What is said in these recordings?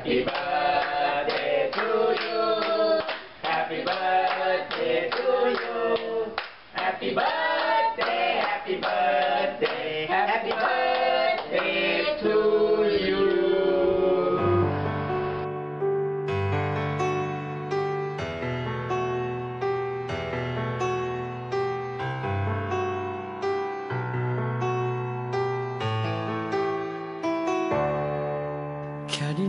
Happy birthday to you. Happy birthday to you. Happy birthday, happy birthday, happy birthday to you. Can you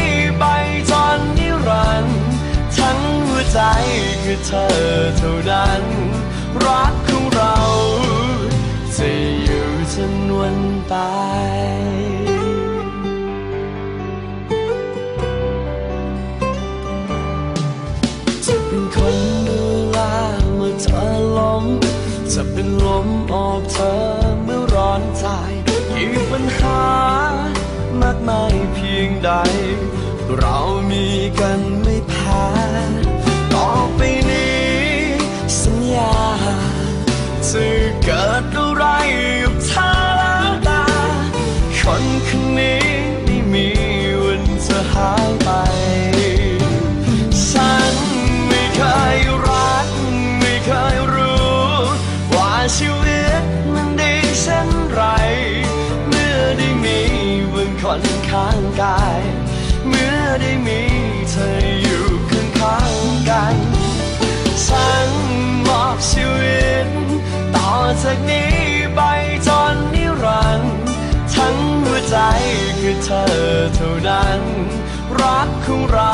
ไปจนนิรันดร์ทั้งหัวใจคือเธอเท่านั้น รักของเราจะอยู่จนวันตายจะเป็นคนดูแลเมื่อเธอล้มจะเป็นลมออกเธอเมื่อร้อนใจยิ่งปัญหามากมายเพียงใด เรามีกันไม่แพ้ต่อไปนี้สัญญาจะเกิดอะไรกับเธอแล้วตาคนคนนี้ไม่มีวันจะหายไป ฉันไม่เคยรัก ไม่เคยรู้ ว่าชีวิตมันดีเช่นไร เมื่อได้มีมึงคนข้างกาย เมื่อได้มีเธออยู่ข้างๆกันฉันมอบชีวิตต่อจากนี้ไปจนนิรันดร์ทั้งหัวใจคือเธอเท่านั้น รักของเรา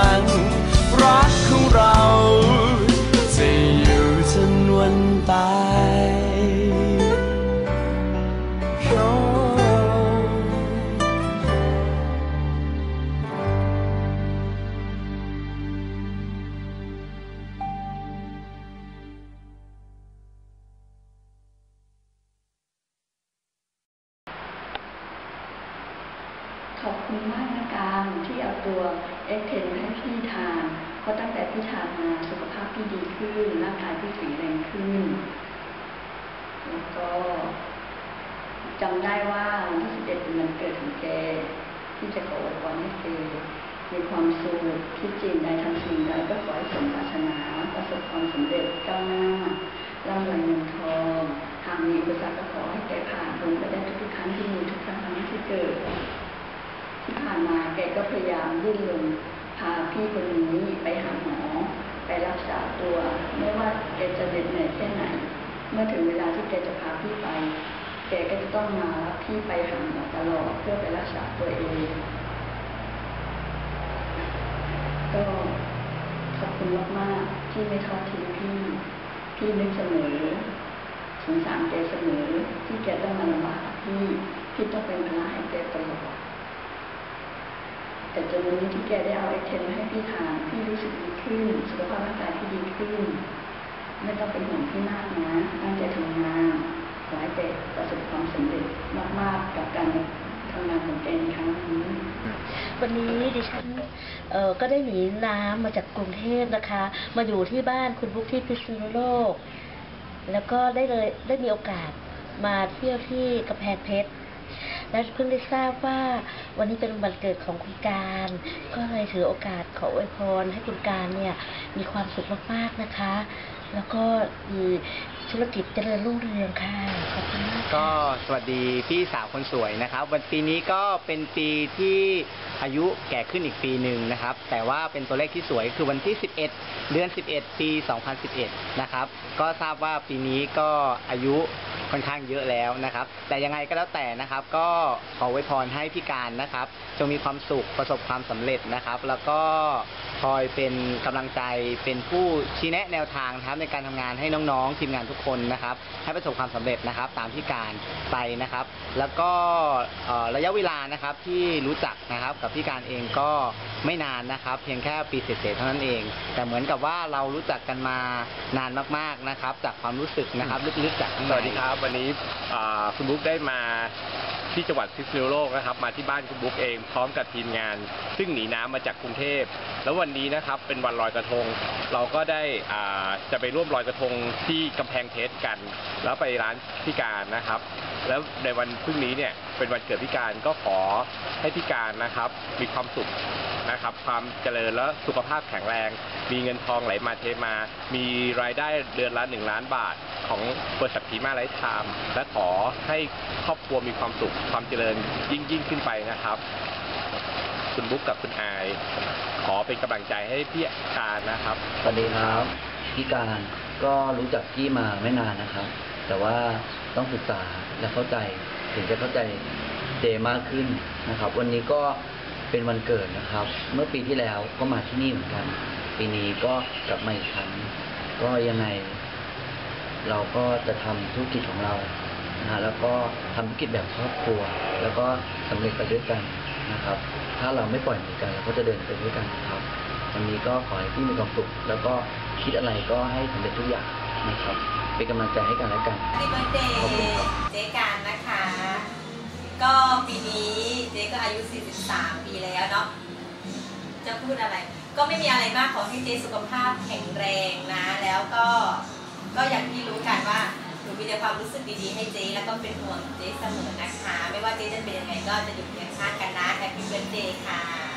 น ขอบคุณมากนะการที่เอาตัวเอ็กเทนให้พี่ทานเพราะตั้งแต่พี่ทานมาสุขภาพพี่ดีขึ้นร่างกายพี่แข็งแรงขึ้น แล้วก็จำได้ว่าวันที่11เป็นวันเกิดของแกที่จะขออวยพรให้แกมีความสุขคิดจริงใดทำสิ่งใดก็ขอให้สมปรารถนาประสบความสำเร็จก้าวหน้าร่ำรวยเงินทองหากมีอุปสรรคก็ขอให้แกผ่านพ้นไปได้ทุกครั้งที่มีทุกครั้งที่เกิด ที่ผ่านมาแกก็พยายามดิ้นรนพาพี่คนนี้ไปหาหมอ ไปรักษาตัว ไม่ว่าแกจะเหน็ดเหนื่อยแค่ไหน เมื่อถึงเวลาที่แกจะพาพี่ไป แกก็จะต้องมารับพี่ไปหาหมอตลอดเพื่อไปรักษาตัวเอง ก็ขอบคุณมากๆที่ไม่ทอดทิ้งพี่ พี่นึกเสมอสงสารแกเสมอที่แกต้องมาลำบากกับพี่ พี่ต้องเป็นภาระให้แกตลอด แต่จนวันนี้ที่แกได้เอาไอเทนมาให้พี่ทานพี่รู้สึกดีขึ้น สุขภาพร่างกายพี่ดีขึ้น ไม่ต้องเป็นห่วงพี่มากนะ ตั้งใจทำงานขอให้แกประสบความสำเร็จมากๆกับการทำงานของแกในครั้งนี้วันนี้ดิฉันก็ได้หนีน้ำมาจากกรุงเทพนะคะ มาอยู่ที่บ้านคุณบุ๊กที่พิษณุโลก แล้วก็ได้เลยได้มีโอกาสมาเที่ยวที่กำแพงเพชร และเพิ่งได้ทราบว่าวันนี้เป็นวันเกิดของคุณการ ก็เลยถือโอกาสขออวยพรให้คุณการเนี่ยมีความสุขมากๆนะคะ แล้วก็มีธุรกิจเจริญรุ่งเรืองค่ะขอบคุณมากก็สวัสดีพี่สาวคนสวยนะครับ วันปีนี้ก็เป็นปีที่อายุแก่ขึ้นอีกปีหนึ่งนะครับ แต่ว่าเป็นตัวเลขที่สวยคือวันที่ 11 เดือน 11 ปี 2011 นะครับ ก็ทราบว่าปีนี้ก็อายุ ค่อนข้างเยอะแล้วนะครับ แต่ยังไงก็แล้วแต่นะครับ ก็ขอไว้พรให้พี่การนะครับ จงมีความสุขประสบความสำเร็จนะครับ แล้วก็คอยเป็นกำลังใจเป็นผู้ชี้แนะแนวทางนะครับในการทำงานให้น้องๆทีมงานทุกคนนะครับ ให้ประสบความสำเร็จนะครับ ตามที่การไปนะครับ แล้วก็ระยะเวลานะครับที่รู้จักนะครับกับพี่การเองก็ไม่นานนะครับ เพียงแค่ปีเศษๆเท่านั้นเอง แต่เหมือนกับว่าเรารู้จักกันมานานมากๆนะครับ จากความรู้สึกนะครับ ลึกๆจากข้างสในวัสดีครับวันนี้คุณบุ๊กได้มาที่จังหวัดพิษณุโลกนะครับ มาที่บ้านคุณบุ๊กเองพร้อมกับทีมงาน ซึ่งหนีน้ำมาจากกรุงเทพ แล้ววันนี้นะครับเป็นวันลอยกระทง เราก็ได้อ่าจะไปร่วมลอยกระทงที่กำแพงเพชรกัน แล้วไปร้านพิการนะครับ แล้วในวันพรุ่งนี้เนี่ยเป็นวันเกิดพิการก็ขอให้พิการนะครับ มีความสุขนะครับ ความเจริญและสุขภาพแข็งแรง มีเงินทองไหลมาเทมา มีรายได้เดือนละหนึ่งล้านบาท ของบริษัทพีมาไลท์ไทม์และขอให้ครอบครัวมีความสุขความเจริญยิ่งยิ่งขึ้นไปนะครับ คุณบุ๊กกับคุณอาย ขอเป็นกำลังใจให้พี่การนะครับ สวัสดีครับพี่การก็รู้จักพี่มาไม่นานนะครับ แต่ว่าต้องศึกษาและเข้าใจถึงจะเข้าใจเจมากขึ้นนะครับ วันนี้ก็เป็นวันเกิดนะครับ เมื่อปีที่แล้วก็มาที่นี่เหมือนกัน ปีนี้ก็กลับมาอีกครั้ง ก็ยังไง เราก็จะทำธุรกิจของเรา นะฮะแล้วก็ทำธุรกิจแบบครอบครัว แล้วก็สำเร็จไปด้วยกันนะครับ ถ้าเราไม่ปล่อยมือกันเราก็จะเดินไปด้วยกันครับวันนี้ก็ขอให้พี่มีความสุขแล้วก็คิดอะไรก็ให้สำเร็จทุกอย่างนะครับ เป็นกำลังใจให้กันและกัน Happy birthday ขอบคุณครับ เจ๊การนะคะ ก็ปีนี้เจ๊ก็อายุ 43 ปีแล้วเนาะ จะพูดอะไร ก็ไม่มีอะไรมากขอให้เจ๊สุขภาพแข็งแรงนะ แล้วก็ ก็อย่างที่รู้กันว่าหนู มีแต่ความรู้สึกดีๆให้เจ๊แล้วก็เป็นห่วงเจ๊เสมอนะคะ ไม่ว่าเจ๊จะเป็นยังไงก็จะอยู่เคียงข้างกันนะ Happy birthday ค่ะ